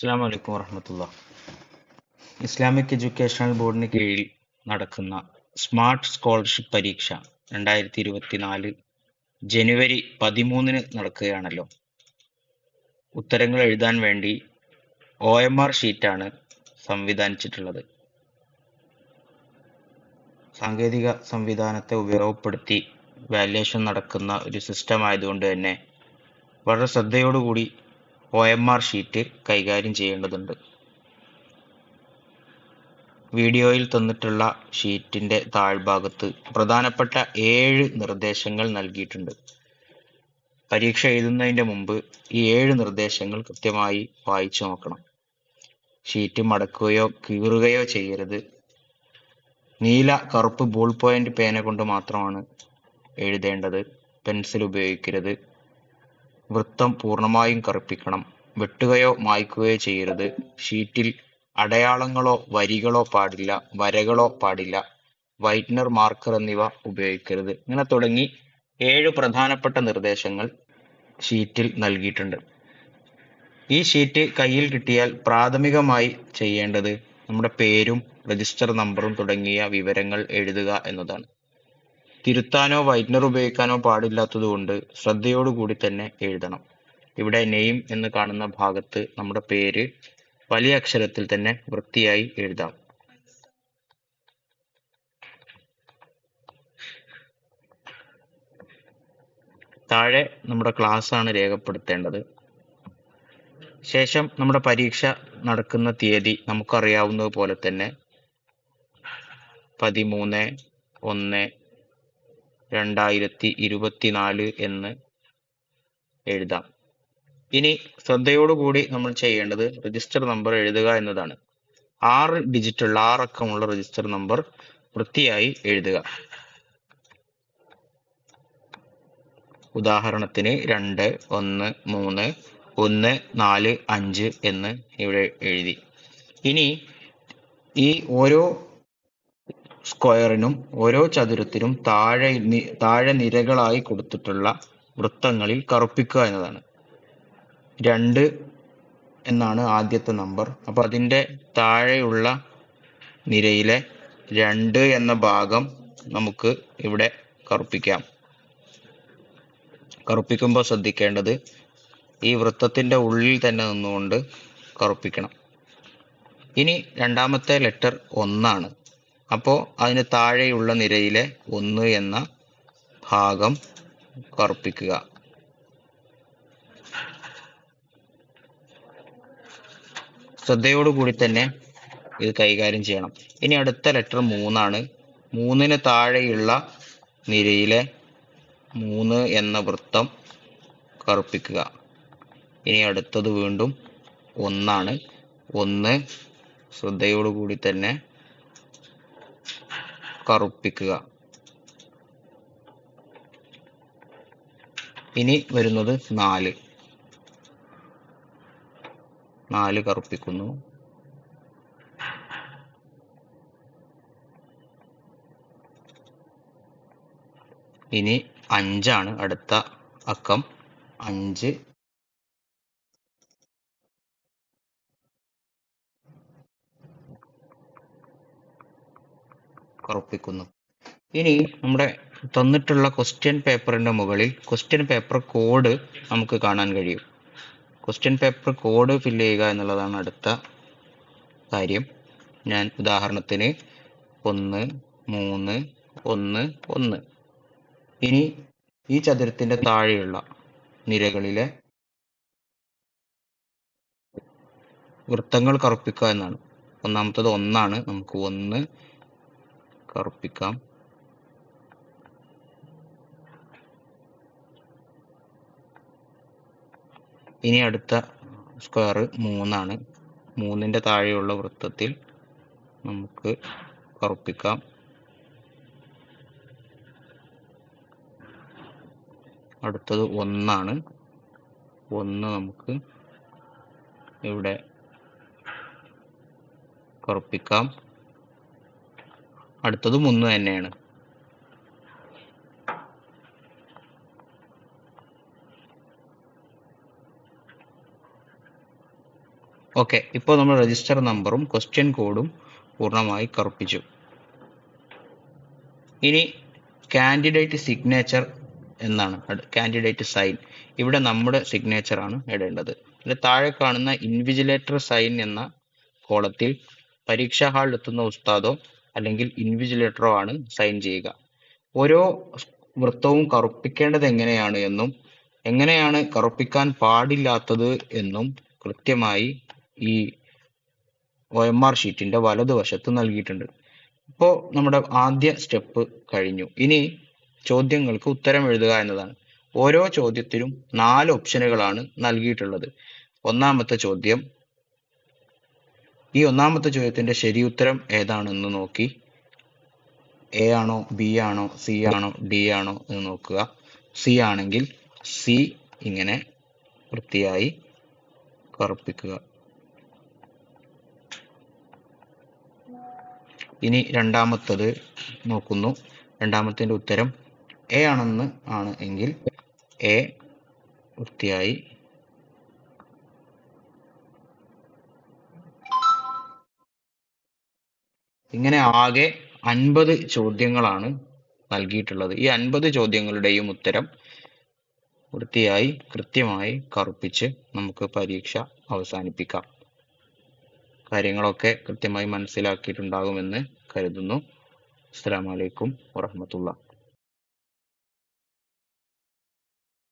അസ്സാം വലൈക്കും വറഹമത്തുള്ള. ഇസ്ലാമിക് എഡ്യൂക്കേഷണൽ ബോർഡിന് കീഴിൽ നടക്കുന്ന സ്മാർട്ട് സ്കോളർഷിപ്പ് പരീക്ഷ രണ്ടായിരത്തി ഇരുപത്തിനാല് ജനുവരി പതിമൂന്നിന് നടക്കുകയാണല്ലോ. ഉത്തരങ്ങൾ എഴുതാൻ വേണ്ടി ഒ എം ആർ ഷീറ്റാണ് സംവിധാനിച്ചിട്ടുള്ളത്. സാങ്കേതിക സംവിധാനത്തെ ഉപയോഗപ്പെടുത്തി വാല്യുവേഷൻ നടക്കുന്ന ഒരു സിസ്റ്റം ആയതുകൊണ്ട് തന്നെ വളരെ ശ്രദ്ധയോടുകൂടി ഒ എം ആർ ഷീറ്റ് കൈകാര്യം ചെയ്യേണ്ടതുണ്ട്. വീഡിയോയിൽ തന്നിട്ടുള്ള ഷീറ്റിന്റെ താഴ്ഭാഗത്ത് പ്രധാനപ്പെട്ട ഏഴ് നിർദ്ദേശങ്ങൾ നൽകിയിട്ടുണ്ട്. പരീക്ഷ എഴുതുന്നതിന്റെ മുമ്പ് ഈ ഏഴ് നിർദ്ദേശങ്ങൾ കൃത്യമായി വായിച്ചു നോക്കണം. ഷീറ്റ് മടക്കുകയോ കീറുകയോ ചെയ്യരുത്. നീല കറുപ്പ് ബോൾ പോയിന്റ് പേന കൊണ്ട് മാത്രമാണ് എഴുതേണ്ടത്. പെൻസിൽ ഉപയോഗിക്കരുത്. വൃത്തം പൂർണമായും കറുപ്പിക്കണം. വെട്ടുകയോ മായ്ക്കുകയോ ചെയ്യരുത്. ഷീറ്റിൽ അടയാളങ്ങളോ വരികളോ പാടില്ല. വരകളോ പാടില്ല. വൈറ്റ്നർ മാർക്കർ എന്നിവ ഉപയോഗിക്കരുത്. ഇങ്ങനെ തുടങ്ങി ഏഴ് പ്രധാനപ്പെട്ട നിർദ്ദേശങ്ങൾ ഷീറ്റിൽ നൽകിയിട്ടുണ്ട്. ഈ ഷീറ്റ് കയ്യിൽ കിട്ടിയാൽ പ്രാഥമികമായി ചെയ്യേണ്ടത് നമ്മുടെ പേരും രജിസ്റ്റർ നമ്പറും തുടങ്ങിയ വിവരങ്ങൾ എഴുതുക എന്നതാണ്. തിരുത്താനോ വൈറ്റ്നർ ഉപയോഗിക്കാനോ പാടില്ലാത്തതുകൊണ്ട് ശ്രദ്ധയോടുകൂടി തന്നെ എഴുതണം. ഇവിടെ നെയിം എന്ന് കാണുന്ന ഭാഗത്ത് നമ്മുടെ പേര് വലിയ അക്ഷരത്തിൽ തന്നെ വൃത്തിയായി എഴുതാം. താഴെ നമ്മുടെ ക്ലാസ് ആണ് രേഖപ്പെടുത്തേണ്ടത്. ശേഷം നമ്മുടെ പരീക്ഷ നടക്കുന്ന തീയതി നമുക്കറിയാവുന്നത് പോലെ തന്നെ പതിമൂന്ന് ഒന്ന് രണ്ടായിരത്തി ഇരുപത്തിനാല് എന്ന് എഴുതാം. ഇനി ശ്രദ്ധയോടുകൂടി നമ്മൾ ചെയ്യേണ്ടത് രജിസ്റ്റർ നമ്പർ എഴുതുക എന്നതാണ്. ആറ് ഡിജിറ്റ് ഉള്ള ആറക്കമുള്ള രജിസ്റ്റർ നമ്പർ വൃത്തിയായി എഴുതുക. ഉദാഹരണത്തിന് രണ്ട് ഒന്ന് മൂന്ന് ഒന്ന് നാല് അഞ്ച് എന്ന് ഇവിടെ എഴുതി. ഇനി ഈ ഓരോ സ്ക്വയറിനും ഓരോ ചതുരത്തിനും താഴെ താഴെ നിരകളായി കൊടുത്തിട്ടുള്ള വൃത്തങ്ങളിൽ കറുപ്പിക്കുക എന്നതാണ്. രണ്ട് എന്നാണ് ആദ്യത്തെ നമ്പർ. അപ്പൊ അതിന്റെ താഴെയുള്ള നിരയിലെ രണ്ട് എന്ന ഭാഗം നമുക്ക് ഇവിടെ കറുപ്പിക്കാം. കറുപ്പിക്കുമ്പോൾ ശ്രദ്ധിക്കേണ്ടത് ഈ വൃത്തത്തിന്റെ ഉള്ളിൽ തന്നെ നിന്നുകൊണ്ട് കറുപ്പിക്കണം. ഇനി രണ്ടാമത്തെ ലെറ്റർ ഒന്നാണ്. അപ്പോൾ അതിന് താഴെയുള്ള നിരയിലെ ഒന്ന് എന്ന ഭാഗം കറുപ്പിക്കുക. ശ്രദ്ധയോടുകൂടി തന്നെ ഇത് കൈകാര്യം ചെയ്യണം. ഇനി അടുത്ത ലെറ്റർ മൂന്നാണ്. മൂന്നിന് താഴെയുള്ള നിരയിലെ മൂന്ന് എന്ന വൃത്തം കറുപ്പിക്കുക. ഇനി അടുത്തത് വീണ്ടും ഒന്നാണ്. ഒന്ന് ശ്രദ്ധയോടുകൂടി തന്നെ കറുപ്പിക്കുക. ഇനി വരുന്നത് നാല്. നാല് കറുപ്പിക്കുന്നു. ഇനി അഞ്ചാണ് അടുത്ത അക്കം. അഞ്ച് കറുപ്പിക്കുന്നു ഇനി നമ്മുടെ തന്നിട്ടുള്ള ക്വസ്റ്റ്യൻ പേപ്പറിന്റെ മുകളിൽ ക്വസ്റ്റ്യൻ പേപ്പർ കോഡ് നമുക്ക് കാണാൻ കഴിയും. ക്വസ്റ്റ്യൻ പേപ്പർ കോഡ് ഫില്ല് ചെയ്യുക എന്നുള്ളതാണ് അടുത്ത കാര്യം. ഞാൻ ഉദാഹരണത്തിന് ഒന്ന് മൂന്ന് ഒന്ന് ഒന്ന്. ഇനി ഈ ചതുരത്തിന്റെ താഴെയുള്ള നിരകളിലെ വൃത്തങ്ങൾ കറുപ്പിക്കുക എന്നാണ്. ഒന്നാമത്തത് ഒന്നാണ്. നമുക്ക് ഒന്ന് കറുപ്പിക്കാം ഇനി അടുത്ത സ്ക്വയർ മൂന്നാണ്. മൂന്നിന്റെ താഴെയുള്ള വൃത്തത്തിൽ നമുക്ക് കറുപ്പിക്കാം അടുത്തത് ഒന്നാണ്. ഒന്ന് നമുക്ക് ഇവിടെ കറുപ്പിക്കാം അടുത്തതും ഒന്ന് തന്നെയാണ്. ഓക്കെ ഇപ്പോൾ നമ്മൾ രജിസ്റ്റർ നമ്പറും ക്വസ്റ്റ്യൻ കോഡും പൂർണമായി കറുപ്പിച്ചു. ഇനി കാൻഡിഡേറ്റ് സിഗ്നേച്ചർ എന്നാണ് കാൻഡിഡേറ്റ് സൈൻ ഇവിടെ നമ്മുടെ സിഗ്നേച്ചർ ആണ് ഇടേണ്ടത്. ഇതിൽ താഴെ കാണുന്ന ഇൻവിജിലേറ്റർ സൈൻ എന്ന കോളത്തിൽ പരീക്ഷാ ഹാളിൽ എത്തുന്ന ഉസ്താദോ അല്ലെങ്കിൽ ഇൻവിജിലേറ്ററോ ആണ് സൈൻ ചെയ്യുക. ഓരോ വൃത്തവും കറുപ്പിക്കേണ്ടത് എങ്ങനെയാണ് എന്നും എങ്ങനെയാണ് കറുപ്പിക്കാൻ പാടില്ലാത്തത് എന്നും കൃത്യമായി ഈ ഒ എം ആർ ഷീറ്റിന്റെ വലതുവശത്ത് നൽകിയിട്ടുണ്ട്. ഇപ്പോൾ നമ്മുടെ ആദ്യ സ്റ്റെപ്പ് കഴിഞ്ഞു. ഇനി ചോദ്യങ്ങൾക്ക് ഉത്തരം എഴുതുക എന്നതാണ്. ഓരോ ചോദ്യത്തിനും നാല് ഓപ്ഷനുകളാണ് നൽകിയിട്ടുള്ളത്. ഒന്നാമത്തെ ചോദ്യം ഈ ഒന്നാമത്തെ ചോദ്യത്തിന്റെ ശരി ഉത്തരം ഏതാണെന്ന് നോക്കി. എ ആണോ ബി ആണോ സി ആണോ ഡി ആണോ എന്ന് നോക്കുക. സി ആണെങ്കിൽ സി ഇങ്ങനെ വൃത്തിയായി കറുപ്പിക്കുക. ഇനി രണ്ടാമത്തത് നോക്കുന്നു. രണ്ടാമത്തിന്റെ ഉത്തരം എ ആണെന്ന് ആണ് എങ്കിൽ എ വൃത്തിയായി ഇങ്ങനെ ആകെ അൻപത് ചോദ്യങ്ങളാണ് നൽകിയിട്ടുള്ളത്. ഈ അൻപത് ചോദ്യങ്ങളുടെയും ഉത്തരം വൃത്തിയായി കൃത്യമായി കറുപ്പിച്ച് നമുക്ക് പരീക്ഷ അവസാനിപ്പിക്കാം. കാര്യങ്ങളൊക്കെ കൃത്യമായി മനസ്സിലാക്കിയിട്ടുണ്ടാകുമെന്ന് കരുതുന്നു. അസ്സലാമു അലൈക്കും വറഹ്മത്തുള്ളാഹി.